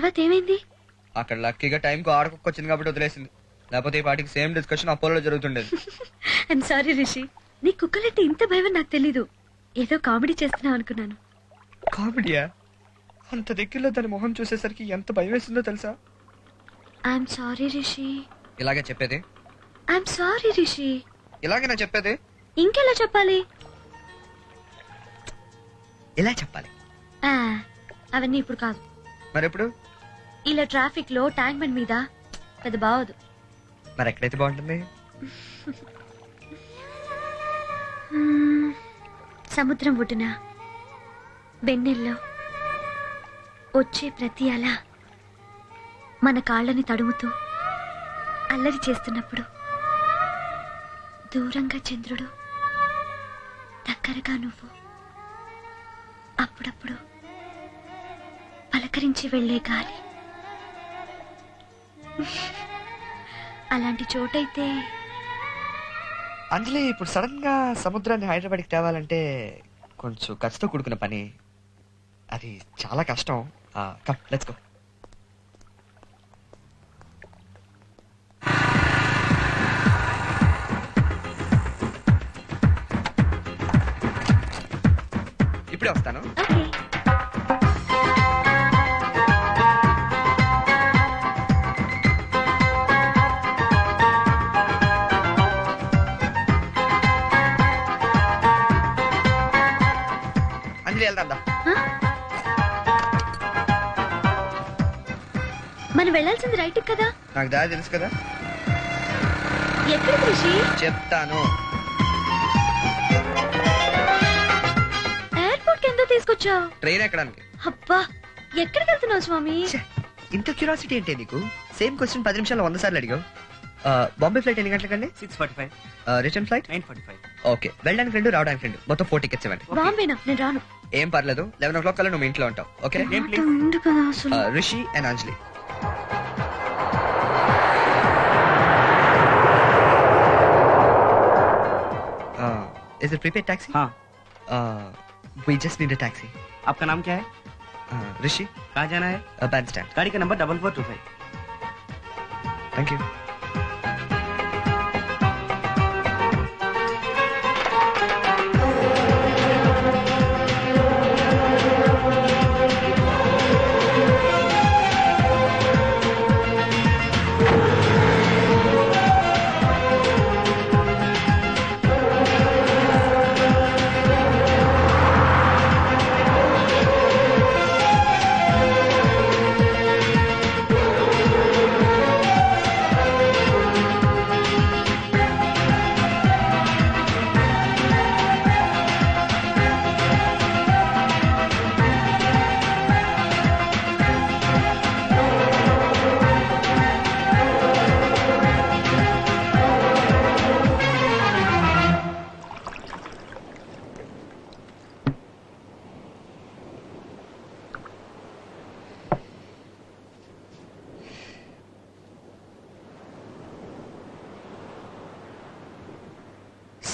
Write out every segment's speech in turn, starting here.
తర్వాత ఏమైంది అక్కడ లక్కీగా టైంకి ఆడకొక్క వచ్చింది కాబట్టి వదిలేసింది. లేకపోతే ఈ పాటికి సేమ్ డిస్కషన్ అపోలో జరుగుతుండేది. I'm sorry Rishi. నీ కుక్కలంటే ఇంత భయం నాకు తెలీదు. ఏదో కామెడీ చేస్తున్నావు అనుకున్నాను. కామెడీయా? అంత దగ్గరలో దాని మొహం చూసేసరికి ఎంత భయం వేసిందో తెలుసా? I'm sorry Rishi. ఇలాగే చెప్పేది? I'm sorry Rishi. ఇలాగే నా చెప్పేది? ఇంకెలా చెప్పాలి? ఇలా చెప్పాలి. ఆ, అవన్నీ ఇప్పుడు కాదు. మరి ఎప్పుడు ఇలా ట్రాఫిక్లో ట్యాంక్ బండ్ మీద పెద్ద బావదు మరి ఎక్కడైతే బాగుంటుంది. సముద్రం ఒడ్డున వెన్నెల్లో వచ్చే ప్రతి అల మన కాళ్ళని తడుముతూ అల్లరి చేస్తున్నప్పుడు దూరంగా చంద్రుడు దగ్గరగా నువ్వు అప్పుడప్పుడు పలకరించి వెళ్ళే గాలి అలాంటి చోటైతే అంజలి ఇప్పుడు సడన్గా సముద్రాన్ని హైదరాబాద్కి తేవాలంటే కొంచెం ఖర్చుతో కూడుకున్న పని. అది చాలా కష్టం. కమ్ లెట్స్ గో ఇప్పుడే వస్తాను. వెళ్ళాల్సింది రైట్ కదా? నాకు దారి తెలుసు కదా? ఎక్కడికి రిషి? చెప్తాను. ఎయిర్పోర్ట్కి ఎందుకు తీసుకొచ్చావు? ట్రైన్ ఎక్కడానికి. అబ్బా ఎక్కడికి వెళ్తున్నావు స్వామి? ఇంత క్యూరియాసిటీ ఏంటి నీకు? సేమ్ క్వశ్చన్ పది నిమిషాలు వంద సార్లు అడిగావు. బాంబే ఫ్లైట్ ఎన్ని గంటలకండి? Six forty five return flight nine forty five okay వెళ్ళడానికి రెండు రావడానికి రెండు. మొత్తం ఫోర్ టికెట్స్ ఇవ్వండి. బాంబేనా? నేను రాను. ఏం పర్లేదు. లెవెన్ ఓ క్లాక్ కల్లా నువ్వు ఇంట్లో ఉంటావు. ఓకే కదా Rishi and Anjali. Is it prepaid taxi हाँ। We just need a taxi आपका नाम क्या है? ऋषि uh, कहाँ जाना है? बैंड स्टैंड गाड़ी का number double four two five. Thank you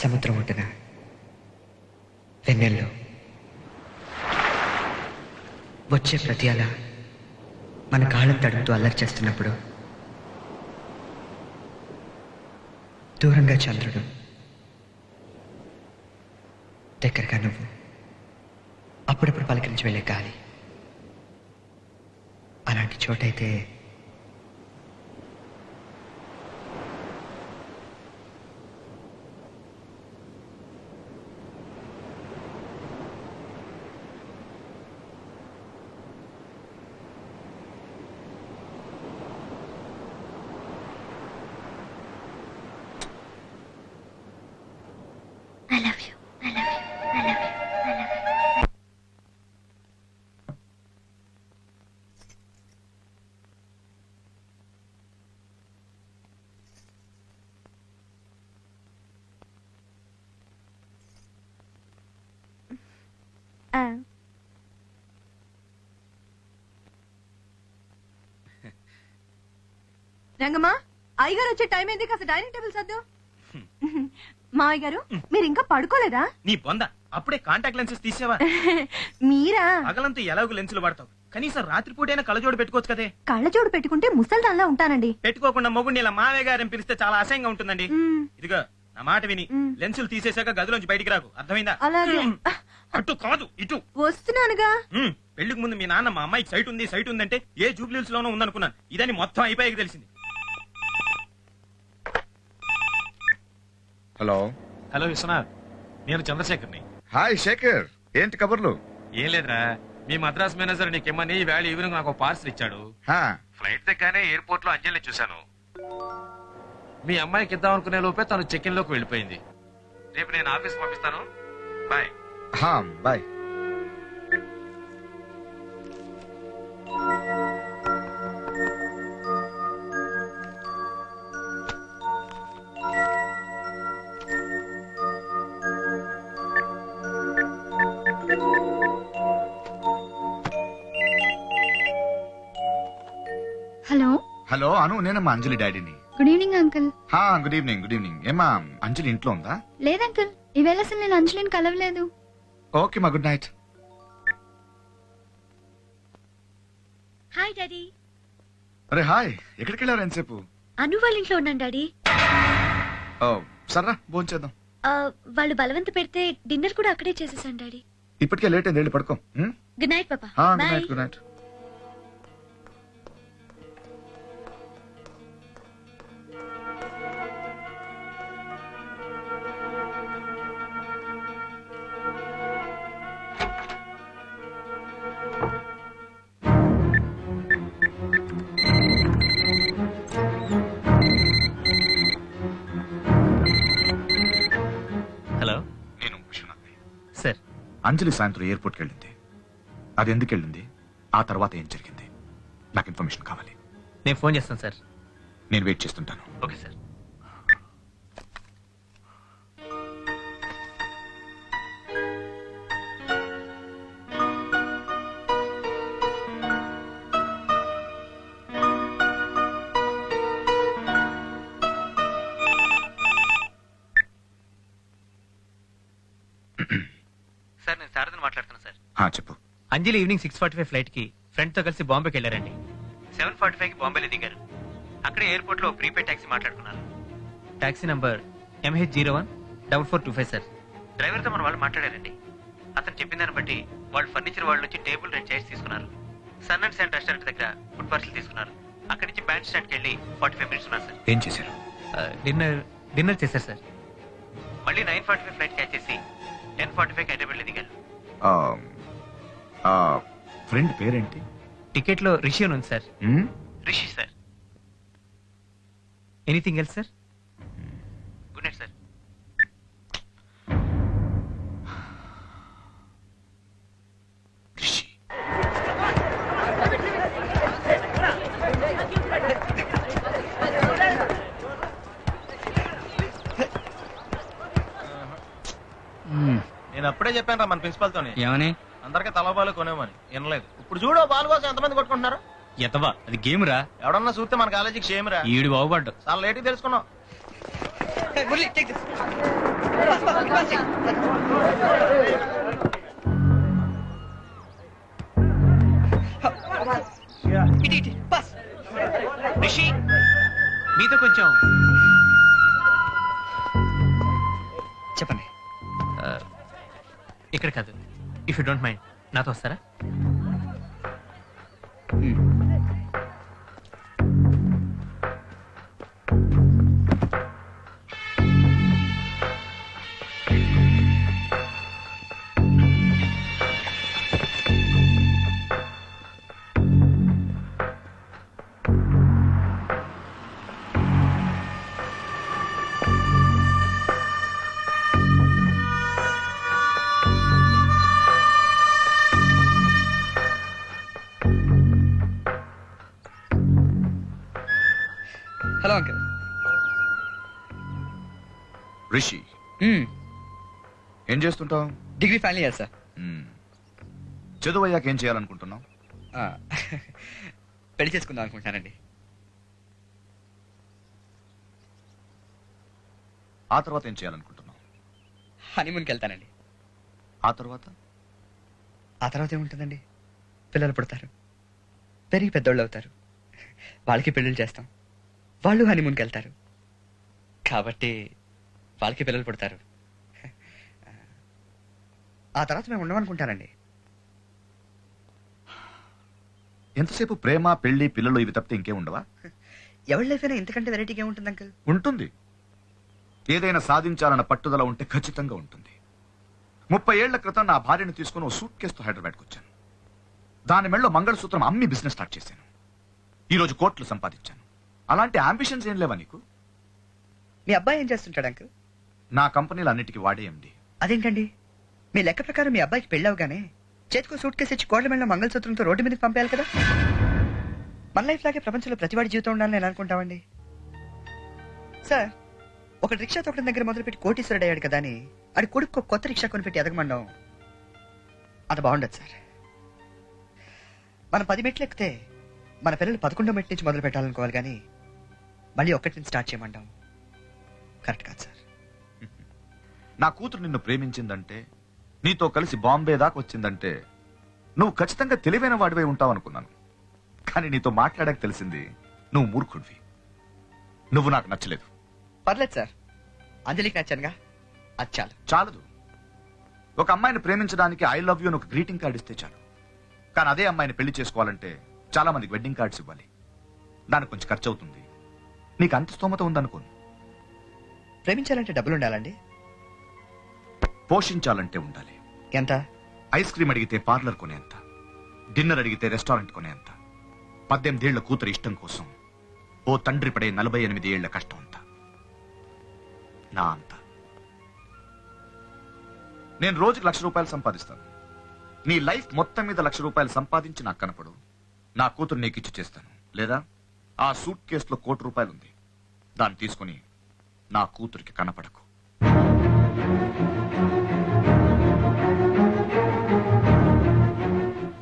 సముద్రం ఒడ్డున వెన్నెల్లో. వచ్చే ప్రతి అల మన కాళ్ళను తడుపుతూ అల్లరి చేస్తున్నప్పుడు దూరంగా చంద్రుడు దగ్గరగా నువ్వు అప్పుడప్పుడు పలకరించి వెళ్ళే గాలి. అలాంటి చోటైతే రంగమ్మా అయ్యగారు వచ్చే టైం ఏంది? కాస్త డైనింగ్ టేబుల్ సర్దు. మావయ్య గారు మీరు ఇంకా పడుకోలేదా? నీ బొంద అప్పుడే కాంటాక్ట్ లెన్సెస్ తీసావా? మీరా? పగలంతా ఎలాగో లెన్సులు వాడతావు? కనీసం రాత్రిపూటైనా కళ్ళజోడు పెట్టుకోవచ్చు కదే. కళ్ళజోడు పెట్టుకుంటే ముసల్దాన్లా ఉంటానండి. పెట్టుకోకుండా మొగుడిని ఇలా మావయ్య గారిని పిలిస్తే చాలా అసహ్యంగా ఉంటుందండి. ఇదిగో నా మాట విని. లెన్సులు తీసేశాక గదిలోంచి బయటికి రాకు. అర్థమైందా? అలాగే. అటు కాదు ఇటు. వస్తున్నానుగా. పెళ్ళికి ముందు మీ నాన్న మా అమ్మాయికి సైట్ ఉంది సైట్ ఉందంటే ఏ జూబ్లీస్ లోనూ ఉందనుకున్నాను. ఇదని మొత్తం అయిపోయాక తెలిసింది. హలో. హలో విశ్వనాథ్ నేను చంద్రశేఖర్ని. హాయ్ శేఖర్ ఏంటి కబుర్లు? ఏం లేదురా మీ మద్రాస్ మేనేజర్ నీకేమని వేళ ఈవినింగ్ నాకు పార్సల్ ఇచ్చాడు. హా, ఫ్లైట్ దగ్గరనే ఎయిర్పోర్ట్లో అంజలిని చూశాను. మీ అమ్మాయికి ఇద్దాం అనుకునే లోపే తను చెక్ ఇన్లోకి వెళ్ళిపోయింది. రేపు నేను ఆఫీస్ పంపిస్తాను. బాయ్. హా, బాయ్. హలో. హలో అను నేనమ్మా అంజలి డాడీని. Good evening uncle. హా గుడ్ ఈవినింగ్ గుడ్ ఈవినింగ్. ఏమా అంజలి ఇంట్లో ఉందా? లేదు అంకుల్. ఈవేళ అసలు నేను అంజలిని కలవలేదు. ఓకే మా గుడ్ నైట్. Hi daddy. అరే హాయ్. ఎక్కడికి వెళ్ళారు ఎంతసేపు? అను వాళ్ళ ఇంట్లో ఉన్నాను డాడీ. ఓ సర్రా భోంచేద్దాం ఆ, వాళ్ళు బలవంత పెడితే డిన్నర్ కూడా అక్కడే చేసేసాను డాడీ. ఇప్పటికే లేట్ అయింది వెళ్ళి పడుకో? గుడ్ నైట్ పాపా. హా, good night good night. Anjali సాయంత్రం ఎయిర్పోర్ట్కి వెళ్ళింది అది ఎందుకు వెళ్ళింది ఆ తర్వాత ఏం జరిగింది? నాకు ఇన్ఫర్మేషన్ కావాలి. నేను ఫోన్ చేస్తాను సార్. నేను వెయిట్ చేస్తుంటాను. Okay sir sir. చెప్పు. Anjali evening six forty five ఫ్లైట్కి ఫ్రెండ్తో కలిసి బాంబేకి వెళ్ళారండి. సెవెన్ ఫార్టీ ఫైవ్కి బాంబేలో దిగారు. అక్కడే ఎయిర్పోర్ట్లో ప్రీపేడ్ టాక్సీ మాట్లాడుకున్నారు. Taxi number MH zero one double four two five sir. డ్రైవర్తో మన వాళ్ళు మాట్లాడారండి. అతను చెప్పిన దాన్ని బట్టి వాళ్ళు ఫర్నిచర్ వాళ్ళ నుంచి టేబుల్ రెండు చైర్స్ తీసుకున్నారు. సన్ అండ్ సెంట్ రెస్టారెంట్ దగ్గర ఫుడ్ పార్సల్ తీసుకున్నారు. అక్కడి నుంచి బ్యాండ్ స్టాండ్కి వెళ్ళి ఫార్టీ ఫైవ్ మినిట్స్ ఉన్నారు సార్. ఏం చేశారు? డిన్నర్ డిన్నర్ చేశారు సార్. మళ్ళీ nine forty five flight catch చేసి టెన్ ఫార్టీ ఫైవ్ హైదరాబాద్ దిగారు. ఆ, ఫ్రెండ్ పేరేంటి? టికెట్లో రిషి అని ఉంది sir? Rishi sir. Anything else sir good night sir Rishi. నేను అప్పుడే చెప్పాను రా మన ప్రిన్సిపల్ తోని ఏమని? అందరికీ తలబాలు కొనేమని. వినలేదు. ఇప్పుడు చూడు బాల్ కోసం ఎంతమంది కొట్టుకుంటున్నారు? ఎతవా అది గేమ్ రా ఎవడన్నా చూస్తే మన కాలేజీకి షేమ్ రా ఈడు బాగుపడ్డు. చాలా లేట్ తెలుసుకున్నాం. రిషి మీతో కొంచెం చెప్పండి. ఇక్కడ కాదు. If you don't mind. నాతో వస్తారా? రిషి. ఏం చేస్తుంటావు? Degree final year sir. చదువు అయ్యాక ఏం చేయాలనుకుంటున్నావు? పెళ్ళి చేసుకుందాం అనుకుంటున్నానండి. ఆ తర్వాత ఏం చేయాలనుకుంటున్నావు? హనీమూన్కి వెళ్తానండి. ఆ తర్వాత? ఆ తర్వాత ఏముంటుందండి? పిల్లలు పుడతారు. పెరిగి పెద్దోళ్ళు అవుతారు. వాళ్ళకి పెళ్ళిళ్ళు చేస్తాం. వాళ్ళు హనీమూన్కి వెళ్తారు. కాబట్టి వాళ్ళకి పిల్లలు పుడతారు. ఆ తర్వాత మేము ఉండమనుకుంటానండి. ఎంతసేపు ప్రేమ పెళ్ళి పిల్లలు ఇవి తప్పితే ఇంకేం ఉండవా? ఎవరి లైఫ్ అయినా ఇంతకంటే వెరైటీగా ఉంటుంది అంకుల్. ఉంటుంది. ఏదైనా సాధించాలన్న పట్టుదల ఉంటే ఖచ్చితంగా ఉంటుంది. ముప్పై ఏళ్ళ క్రితం నా భార్యను తీసుకుని ఓ సూట్ కేసుతో హైదరాబాద్కి వచ్చాను. దాని మెళ్ళలో మంగళసూత్రం అమ్మి బిజినెస్ స్టార్ట్ చేశాను. ఈ రోజు కోట్లు సంపాదించాను. అలాంటి అంబిషన్స్ ఏం లేవా నీకు? మీ అబ్బాయి ఏం చేస్తుంటాడు అంకుల్? నా కంపెనీలు అన్నిటికీ వాడేయండి. అదేంటండి? మీ లెక్క ప్రకారం మీ అబ్బాయికి పెళ్ళవగానే చేతికో సూట్ కేసు ఇచ్చి కోట్ల మెళ్ళ మంగళసూత్రంతో రోడ్డు మీదకి పంపేయాలి కదా? మన లైఫ్ లాగే ప్రపంచంలో ప్రతివాడి జీవితం ఉండాలని నేను అనుకుంటామండి. సార్ ఒక రిక్షా తొక్కడం దగ్గర మొదలుపెట్టి కోటీశ్వరుడు అయ్యాడు కదా అని అది కొడుకు కొత్త రిక్షా కొనిపెట్టి ఎదగమండం అది బాగుండదు సార్. మనం పది మెట్లు ఎక్కితే మన పిల్లలు పదకొండో మెట్ల నుంచి మొదలు పెట్టాలనుకోవాలి కానీ మళ్ళీ ఒక్కటి నుంచి స్టార్ట్ చేయమంటాం. కరెక్ట్ కాదు సార్. నా కూతురు నిన్ను ప్రేమించిందంటే నీతో కలిసి బాంబే దాకా వచ్చిందంటే నువ్వు ఖచ్చితంగా తెలివైన వాడివై ఉంటావు అనుకున్నాను కానీ నీతో మాట్లాడాక తెలిసింది నువ్వు మూర్ఖుడివి. నువ్వు నాకు నచ్చలేదు. పర్లేదు సార్. అంజలికి నచ్చానుగా. అది చాలు. చాలదు. ఒక అమ్మాయిని ప్రేమించడానికి ఐ లవ్ యూ అని ఒక గ్రీటింగ్ కార్డు ఇస్తే చాలు. కానీ అదే అమ్మాయిని పెళ్ళి చేసుకోవాలంటే చాలా మందికి వెడ్డింగ్ కార్డ్స్ ఇవ్వాలి. దానికి కొంచెం ఖర్చు అవుతుంది నీకు అంత స్తోమత ఉందనుకోను. ప్రేమించాలంటే డబ్బులు ఉండాలండి. పోషించాలంటే ఉండాలి. ఎంత? ఐస్ క్రీమ్ అడిగితే పార్లర్ కొనేంత డిన్నర్ అడిగితే రెస్టారెంట్ కొనేంత పద్దెనిమిదేళ్ళ కూతురు ఇష్టం కోసం ఓ తండ్రి పడే నలభై ఎనిమిది ఏళ్ళ కష్టం అంత. నా అంత. నేను రోజుకి లక్ష రూపాయలు సంపాదిస్తాను. నీ లైఫ్ మొత్తం మీద లక్ష రూపాయలు సంపాదించి నాకు కనపడు. నా కూతురు నీకు ఇచ్చి చేస్తాను. లేదా? ఆ సూట్ కేసులో కోటి రూపాయలు ఉంది దాన్ని తీసుకుని నా కూతురికి కనపడకు.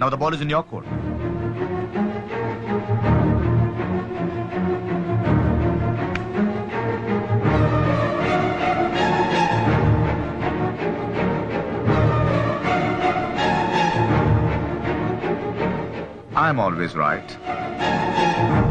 Now the ball is in your court. I'm always right.